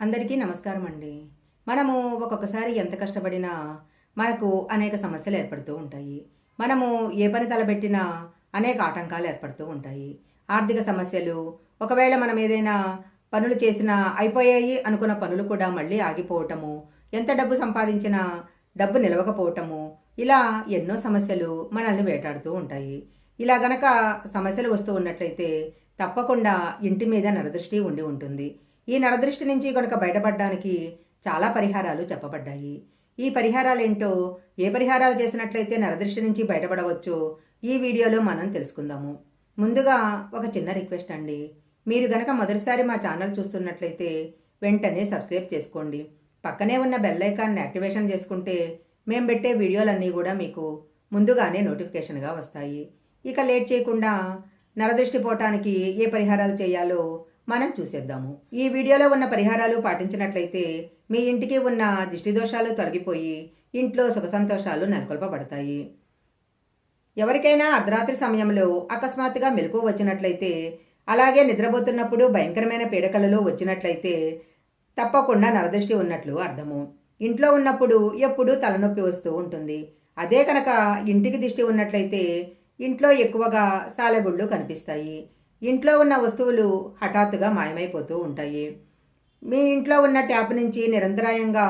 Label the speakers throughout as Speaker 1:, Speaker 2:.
Speaker 1: అందరికీ నమస్కారం అండి మనము ఒక్కొక్కసారి ఎంత కష్టపడినా మనకు అనేక సమస్యలు ఏర్పడుతూ ఉంటాయి. మనము ఏ పని తలబెట్టినా అనేక ఆటంకాలు ఏర్పడుతూ ఉంటాయి. ఆర్థిక సమస్యలు ఒకవేళ మనం ఏదైనా పనులు చేసినా అయిపోయాయి అనుకున్న పనులు కూడా మళ్ళీ ఆగిపోవటము ఎంత డబ్బు సంపాదించినా డబ్బు నిలవకపోవటము ఇలా ఎన్నో సమస్యలు మనల్ని వేటాడుతూ ఉంటాయి. ఇలా గనక సమస్యలు వస్తూ ఉన్నట్లయితే తప్పకుండా ఇంటి మీద నరదృష్టి ఉండి ఉంటుంది. ఈ నరదృష్టి నుంచి కనుక బయటపడడానికి చాలా పరిహారాలు చెప్పబడ్డాయి. ఈ పరిహారాలు ఏంటో ఏ పరిహారాలు చేసినట్లయితే నరదృష్టి నుంచి బయటపడవచ్చో ఈ వీడియోలో మనం తెలుసుకుందాము. ముందుగా ఒక చిన్న రిక్వెస్ట్ అండి. మీరు గనక మొదటిసారి మా ఛానల్ చూస్తున్నట్లయితే వెంటనే సబ్స్క్రైబ్ చేసుకోండి. పక్కనే ఉన్న బెల్ ఐకాన్ని యాక్టివేషన్ చేసుకుంటే మేము పెట్టే వీడియోలన్నీ కూడా మీకు ముందుగానే నోటిఫికేషన్గా వస్తాయి. ఇక లేట్ చేయకుండా నరదృష్టి పోవటానికి ఏ పరిహారాలు చేయాలో మనం చూసేద్దాము. ఈ వీడియోలో ఉన్న పరిహారాలు పాటించినట్లయితే మీ ఇంటికి ఉన్న దిష్టి దోషాలు తొలగిపోయి ఇంట్లో సుఖ సంతోషాలు నెలకొల్పబడతాయి. ఎవరికైనా అర్ధరాత్రి సమయంలో అకస్మాత్తుగా మెలకు వచ్చినట్లయితే అలాగే నిద్రపోతున్నప్పుడు భయంకరమైన పీడకలలో వచ్చినట్లయితే తప్పకుండా నరదృష్టి ఉన్నట్లు అర్థము. ఇంట్లో ఉన్నప్పుడు ఎప్పుడూ తలనొప్పి వస్తూ ఉంటుంది. అదే కనుక ఇంటికి దిష్టి ఉన్నట్లయితే ఇంట్లో ఎక్కువగా సాలెగుళ్ళు కనిపిస్తాయి. ఇంట్లో ఉన్న వస్తువులు హఠాత్తుగా మాయమైపోతూ ఉంటాయి. మీ ఇంట్లో ఉన్న ట్యాప్ నుంచి నిరంతరాయంగా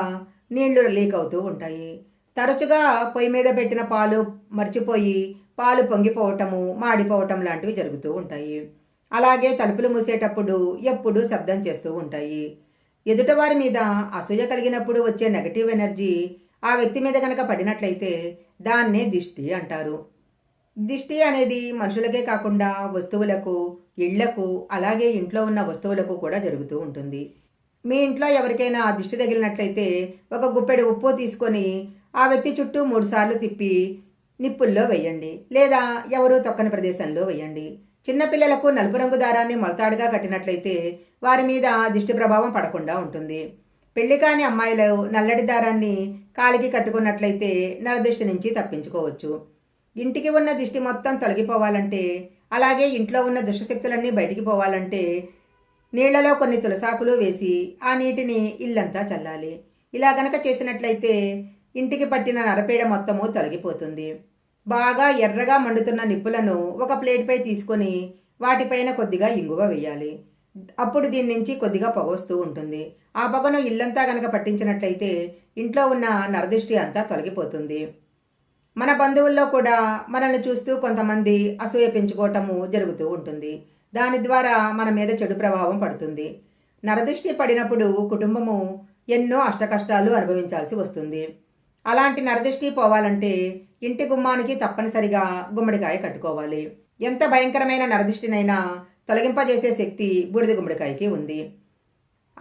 Speaker 1: నీళ్ళు లీక్ అవుతూ ఉంటాయి. తరచుగా పొయ్యి మీద పెట్టిన పాలు మర్చిపోయి పాలు పొంగిపోవటము మాడిపోవటం లాంటివి జరుగుతూ ఉంటాయి. అలాగే తలుపులు మూసేటప్పుడు ఎప్పుడూ శబ్దం చేస్తూ ఉంటాయి. ఎదుటవారి మీద అసూయ కలిగినప్పుడు వచ్చే నెగటివ్ ఎనర్జీ ఆ వ్యక్తి మీద కనుక పడినట్లయితే దాన్నే దిష్టి అంటారు. దిష్టి అనేది మనుషులకే కాకుండా వస్తువులకు ఇళ్ళకు అలాగే ఇంట్లో ఉన్న వస్తువులకు కూడా జరుగుతూ ఉంటుంది. మీ ఇంట్లో ఎవరికైనా దిష్టి తగిలినట్లయితే ఒక గుప్పెడు ఉప్పు తీసుకొని ఆ వ్యక్తి చుట్టూ మూడుసార్లు తిప్పి నిప్పుల్లో వేయండి. లేదా ఎవరూ తొక్కని ప్రదేశంలో వేయండి. చిన్నపిల్లలకు నలుపు రంగు దారాన్ని మొలతాడుగా కట్టినట్లయితే వారి మీద దిష్టి ప్రభావం పడకుండా ఉంటుంది. పెళ్ళి కాని అమ్మాయిలు నల్లటి దారాన్ని కాలికి కట్టుకున్నట్లయితే నరదిష్టి నుంచి తప్పించుకోవచ్చు. ఇంటికి ఉన్న దిష్టి మొత్తం తొలగిపోవాలంటే అలాగే ఇంట్లో ఉన్న దుష్టశక్తులన్నీ బయటికి పోవాలంటే నీళ్ళలో కొన్ని తులసాకులు వేసి ఆ నీటిని ఇల్లంతా చల్లాలి. ఇలా గనక చేసినట్లయితే ఇంటికి పట్టిన నరపీడ మొత్తము తొలగిపోతుంది. బాగా ఎర్రగా మండుతున్న నిప్పులను ఒక ప్లేట్పై తీసుకొని వాటిపైన కొద్దిగా ఇంగువ వేయాలి. అప్పుడు దీని నుంచి కొద్దిగా పొగ వస్తూ ఉంటుంది. ఆ పొగను ఇల్లంతా గనక పట్టించినట్లయితే ఇంట్లో ఉన్న నరదృష్టి అంతా తొలగిపోతుంది. మన బంధువుల్లో కూడా మనల్ని చూస్తూ కొంతమంది అసూయ పెంచుకోవటము జరుగుతూ ఉంటుంది. దాని ద్వారా మన మీద చెడు ప్రభావం పడుతుంది. నరదృష్టి పడినప్పుడు కుటుంబము ఎన్నో అష్టకష్టాలు అనుభవించాల్సి వస్తుంది. అలాంటి నరదృష్టి పోవాలంటే ఇంటి గుమ్మానికి తప్పనిసరిగా గుమ్మడికాయ కట్టుకోవాలి. ఎంత భయంకరమైన నరదృష్టినైనా తొలగింపజేసే శక్తి బూడిద గుమ్మడికాయకి ఉంది.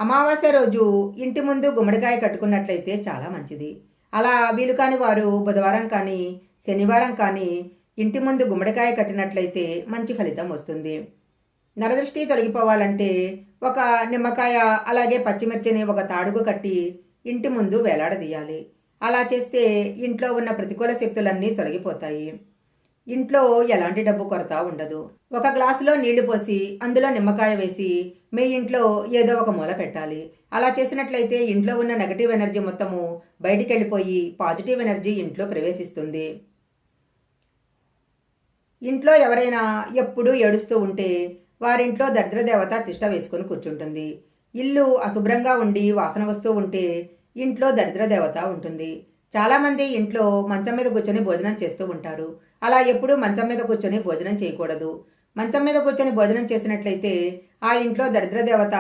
Speaker 1: అమావాస్య రోజు ఇంటి ముందు గుమ్మడికాయ కట్టుకున్నట్లయితే చాలా మంచిది. అలా వీలు కాని వారు బుధవారం కానీ శనివారం కానీ ఇంటి ముందు గుమ్మడికాయ కట్టినట్లయితే మంచి ఫలితం వస్తుంది. నరదృష్టి తొలగిపోవాలంటే ఒక నిమ్మకాయ అలాగే పచ్చిమిర్చిని ఒక తాడుగు కట్టి ఇంటి ముందు వేలాడదీయాలి. అలా చేస్తే ఇంట్లో ఉన్న ప్రతికూల శక్తులన్నీ తొలగిపోతాయి. ఇంట్లో ఎలాంటి డబ్బు కొరత ఉండదు. ఒక గ్లాసులో నీళ్ళు పోసి అందులో నిమ్మకాయ వేసి మీ ఇంట్లో ఏదో ఒక మూల పెట్టాలి. అలా చేసినట్లయితే ఇంట్లో ఉన్న నెగటివ్ ఎనర్జీ మొత్తము బయటికి వెళ్ళిపోయి పాజిటివ్ ఎనర్జీ ఇంట్లో ప్రవేశిస్తుంది. ఇంట్లో ఎవరైనా ఎప్పుడూ ఏడుస్తూ ఉంటే వారింట్లో దరిద్రదేవత తిష్ట వేసుకుని కూర్చుంటుంది. ఇల్లు అశుభ్రంగా ఉండి వాసన వస్తూ ఉంటే ఇంట్లో దరిద్రదేవత ఉంటుంది. చాలామంది ఇంట్లో మంచం మీద కూర్చొని భోజనం చేస్తూ ఉంటారు. అలా ఎప్పుడూ మంచం మీద కూర్చొని భోజనం చేయకూడదు. మంచం మీద కూర్చొని భోజనం చేసినట్లయితే ఆ ఇంట్లో దరిద్రదేవత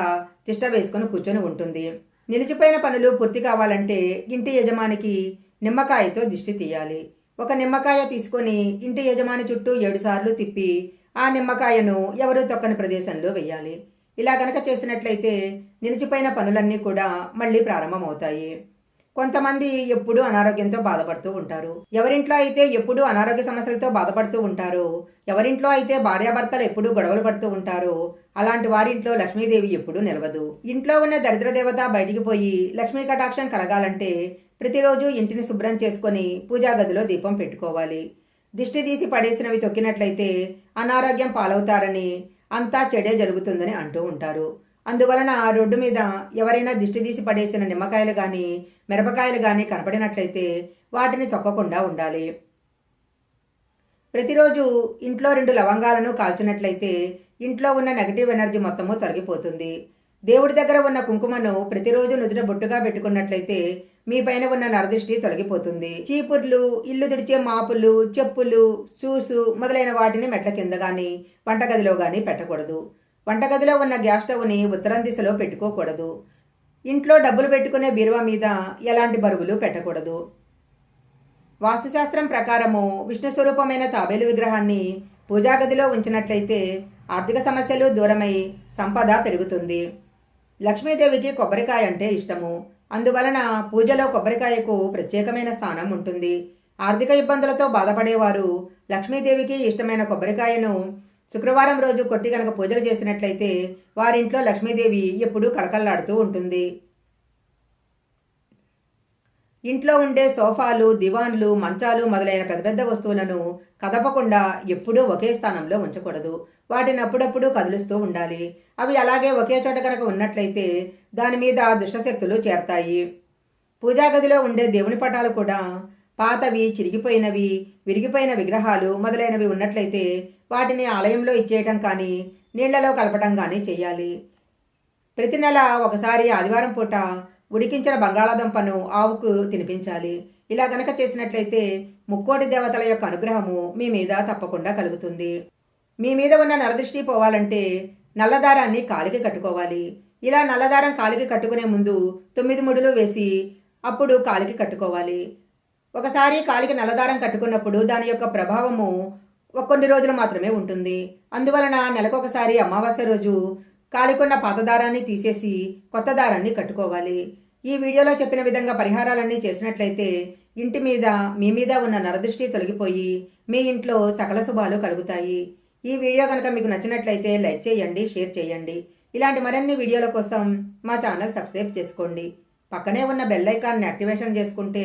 Speaker 1: తిష్ట వేసుకొని కూర్చొని ఉంటుంది. నిలిచిపోయిన పనులు పూర్తి కావాలంటే ఇంటి యజమానికి నిమ్మకాయతో దిష్టి తీయాలి. ఒక నిమ్మకాయ తీసుకొని ఇంటి యజమాని చుట్టూ ఏడుసార్లు తిప్పి ఆ నిమ్మకాయను ఎవరూ తొక్కని ప్రదేశంలో వెయ్యాలి ఇలా గనక చేసినట్లయితే నిలిచిపోయిన పనులన్నీ కూడా మళ్ళీ ప్రారంభమవుతాయి. కొంతమంది ఎప్పుడూ అనారోగ్యంతో బాధపడుతూ ఉంటారు. ఎవరింట్లో అయితే ఎప్పుడూ అనారోగ్య సమస్యలతో బాధపడుతూ ఉంటారు ఎవరింట్లో అయితే భార్యాభర్తలు ఎప్పుడూ గొడవలు పడుతూ ఉంటారు అలాంటి వారింట్లో లక్ష్మీదేవి ఎప్పుడూ నిలవదు. ఇంట్లో ఉన్న దరిద్ర దేవత బయటికి పోయి లక్ష్మీ కటాక్షం కలగాలంటే ప్రతిరోజు ఇంటిని శుభ్రం చేసుకొని పూజా గదిలో దీపం పెట్టుకోవాలి. దిష్టి తీసి పడేసినవి తొక్కినట్లయితే అనారోగ్యం పాలవుతారని అంతా చెడే జరుగుతుందని అంటూ ఉంటారు. అందువలన ఆ రోడ్డు మీద ఎవరైనా దిష్టి తీసి పడేసిన నిమ్మకాయలు కానీ మిరపకాయలు కానీ కనపడినట్లయితే వాటిని తొక్కకుండా ఉండాలి. ప్రతిరోజు ఇంట్లో రెండు లవంగాలను కాల్చినట్లయితే ఇంట్లో ఉన్న నెగటివ్ ఎనర్జీ మొత్తము తొలగిపోతుంది. దేవుడి దగ్గర ఉన్న కుంకుమను ప్రతిరోజు నుదుట బొట్టుగా పెట్టుకున్నట్లయితే మీ పైన ఉన్న నరదృష్టి తొలగిపోతుంది. చీపుర్లు ఇల్లు తుడిచే మాపులు చెప్పులు షూసు మొదలైన వాటిని మెట్ల కింద కానీ వంటగదిలో కానీ పెట్టకూడదు. వంటగదిలో ఉన్న గ్యాస్ స్టవ్ని ఉత్తరం దిశలో పెట్టుకోకూడదు. ఇంట్లో డబ్బులు పెట్టుకునే బీరువా మీద ఎలాంటి బరువులు పెట్టకూడదు. వాస్తుశాస్త్రం ప్రకారము విష్ణు స్వరూపమైన తాబేలు విగ్రహాన్ని పూజాగదిలో ఉంచినట్లయితే ఆర్థిక సమస్యలు దూరమై సంపద పెరుగుతుంది. లక్ష్మీదేవికి కొబ్బరికాయ అంటే ఇష్టము. అందువలన పూజలో కొబ్బరికాయకు ప్రత్యేకమైన స్థానం ఉంటుంది. ఆర్థిక ఇబ్బందులతో బాధపడేవారు లక్ష్మీదేవికి ఇష్టమైన కొబ్బరికాయను శుక్రవారం రోజు కొట్టి కనుక పూజలు చేసినట్లయితే వారింట్లో లక్ష్మీదేవి ఎప్పుడూ కలకల్లాడుతూ ఉంటుంది. ఇంట్లో ఉండే సోఫాలు దివాన్లు మంచాలు మొదలైన పెద్ద పెద్ద వస్తువులను కదపకుండా ఎప్పుడూ ఒకే స్థానంలో ఉంచకూడదు. వాటిని అప్పుడప్పుడు కదులుస్తూ ఉండాలి. అవి అలాగే ఒకే చోట కనుక ఉన్నట్లయితే దాని మీద దుష్టశక్తులు చేరతాయి. పూజాగదిలో ఉండే దేవుని పటాలు కూడా పాతవి చిరిగిపోయినవి విరిగిపోయిన విగ్రహాలు మొదలైనవి ఉన్నట్లయితే వాటిని ఆలయంలో ఇచ్చేయటం కానీ నీళ్ళలో కలపటం కానీ చేయాలి. ప్రతి నెల ఒకసారి ఆదివారం పూట ఉడికించిన బంగాళాదుంపను ఆవుకు తినిపించాలి. ఇలా గనక చేసినట్లయితే ముక్కోటి దేవతల యొక్క అనుగ్రహము మీ మీద తప్పకుండా కలుగుతుంది. మీ మీద ఉన్న నరదృష్టి పోవాలంటే నల్లదారాన్ని కాలికి కట్టుకోవాలి. ఇలా నల్లదారం కాలికి కట్టుకునే ముందు తొమ్మిది ముడులు వేసి అప్పుడు కాలికి కట్టుకోవాలి. ఒకసారి కాలికి నల్లదారం కట్టుకున్నప్పుడు దాని యొక్క ప్రభావము కొన్ని రోజులు మాత్రమే ఉంటుంది. అందువలన నెలకొకసారి అమావాస్య రోజు కాలికున్న పాత దారాన్ని తీసేసి కొత్త దారాన్ని కట్టుకోవాలి. ఈ వీడియోలో చెప్పిన విధంగా పరిహారాలన్నీ చేసినట్లయితే ఇంటి మీద మీ మీద ఉన్న నరదృష్టి తొలగిపోయి మీ ఇంట్లో సకల శుభాలు కలుగుతాయి. ఈ వీడియో కనుక మీకు నచ్చినట్లయితే లైక్ చేయండి షేర్ చేయండి. ఇలాంటి మరిన్ని వీడియోల కోసం మా ఛానల్ సబ్స్క్రైబ్ చేసుకోండి. పక్కనే ఉన్న బెల్ ఐకాన్ని యాక్టివేషన్ చేసుకుంటే